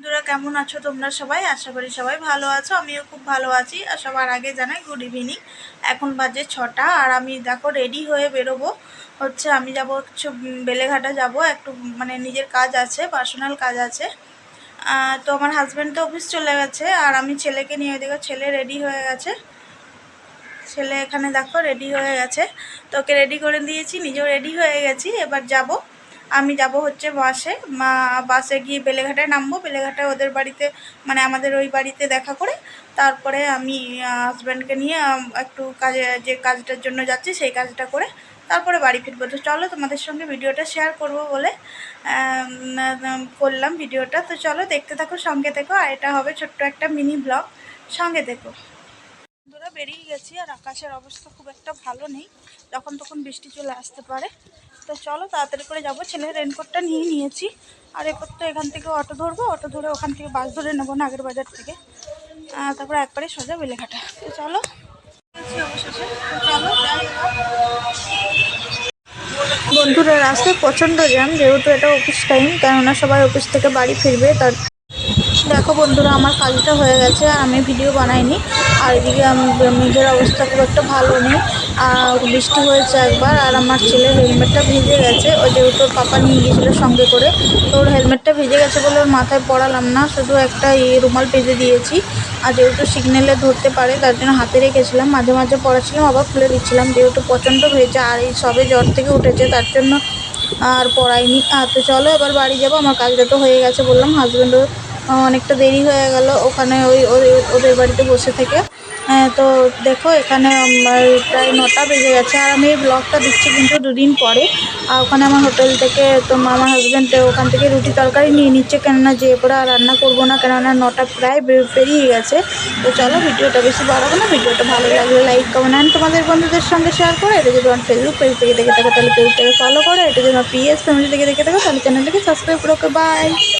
বন্ধুরা কেমন আছো তোমরা সবাই? আশা করি সবাই ভালো আছো আমিও খুব ভালো আছি। আর সবার আগে জানাই গুড ইভিনিং এখন বাজে ছটা আর আমি দেখো রেডি হয়ে বেরোবো। হচ্ছে আমি যাব উম, বেলেঘাটা যাব। একটু মানে নিজের কাজ আছে পার্সোনাল কাজ আছে। তো আমার হাজব্যান্ড তো অফিস চলে গেছে আর আমি ছেলেকে নিয়ে দেখো ছেলে রেডি হয়ে গেছে। ছেলে এখানে দেখো রেডি হয়ে গেছে। তো ওকে রেডি করে দিয়েছি নিজেও রেডি হয়ে গেছি। এবার যাব আমি যাব হচ্ছে বাসে। মা বাসে গিয়ে বেলেঘাটায় নামবো। বেলেঘাটায় ওদের বাড়িতে মানে আমাদের ওই বাড়িতে দেখা করে তারপরে আমি হাজব্যান্ডকে নিয়ে একটু কাজে, যে কাজটার জন্য যাচ্ছি সেই কাজটা করে তারপরে বাড়ি ফিরবো। তো চলো তোমাদের সঙ্গে ভিডিওটা শেয়ার করব বলে করলাম ভিডিওটা। তো চলো দেখতে থাকো, সঙ্গে থেকো। আর এটা হবে ছোট্ট একটা মিনি ব্লগ সঙ্গে থেকো। বন্ধুরা, বেরিয়ে গেছি আর আকাশের অবস্থা খুব একটা ভালো নেই। যখন তখন বৃষ্টি চলে আসতে পারে। তো চলো তাড়াতাড়ি করে যাব। ছেলের রেনকোটটা নিয়ে নিয়েছি। আর এরপর তো এখান থেকে অটো ধরবো। অটো ধরে ওখান থেকে বাস ধরে নেব নাগের বাজার থেকে। তারপরে একবারে সোজা বেলেঘাটা। চলো তো চলো। বন্ধুরা, রাস্তায় প্রচণ্ড জ্যাম যেহেতু এটা অফিস টাইম কেননা সবাই অফিস থেকে বাড়ি ফিরবে, তার দেখো বন্ধুরা, আমার কাজটা হয়ে গেছে আর আমি ভিডিও বানাইনি। আর এদিকে মেঘের অবস্থা খুব একটা ভালো নেই। আর বৃষ্টি হয়েছে একবার, আর আমার ছেলের হেলমেটটা ভিজে গেছে। ওই যেহেতু ওর পাপা নিয়ে গিয়েছিল সঙ্গে করে। তো ওর হেলমেটটা ভিজে গেছে বলে ওর মাথায় পড়ালাম না, শুধু একটা ইয়ে রুমাল পেঁচে দিয়েছি। আর যেহেতু সিগন্যালে ধরতে পারে, তার জন্য হাতে রেখেছিলাম। মাঝে মাঝে পড়াচ্ছিলাম, আবার খুলে দিচ্ছিলাম। যেহেতু প্রচণ্ড ভেজা, আর এই সবে জ্বর থেকে উঠেছে, তার জন্য আর পড়াইনি। আর তো চলো, এবার বাড়ি যাব। আমার কাজটা তো হয়ে গেছে বললাম হাজব্যান্ডও অনেকটা দেরি হয়ে গেল ওখানে ওই ওদের- বাড়িতে বসে থেকে। আহ, তো দেখো এখানে আমার প্রায় নটা বেজে গেছে আর আমি এই ব্লগটা দিচ্ছি কিন্তু দুদিন পরে। আর ওখানে আমার হোটেল থেকে তো আমার হাজব্যান্ড ওখান থেকে রুটি তরকারি নিয়ে নিচ্ছে কেননা যে পরে আর রান্না করব না কেননা নটা প্রায় পেরিয়ে গেছে। তো চলো ভিডিওটা বেশি বাড়াবো না ভিডিওটা ভালো লাগলে লাইক কমেন্ট অ্যান্ড তোমাদের বন্ধুদের সঙ্গে শেয়ার করে এটা যদি আমার ফেসবুক পেজ থেকে দেখে থাকো তাহলে পেজটাকে ফলো করে এটা যদি আমার পিএস ফ্যামিলি থেকে দেখে থাকো তাহলে চ্যানেলটাকে সাবস্ক্রাইব করে বাই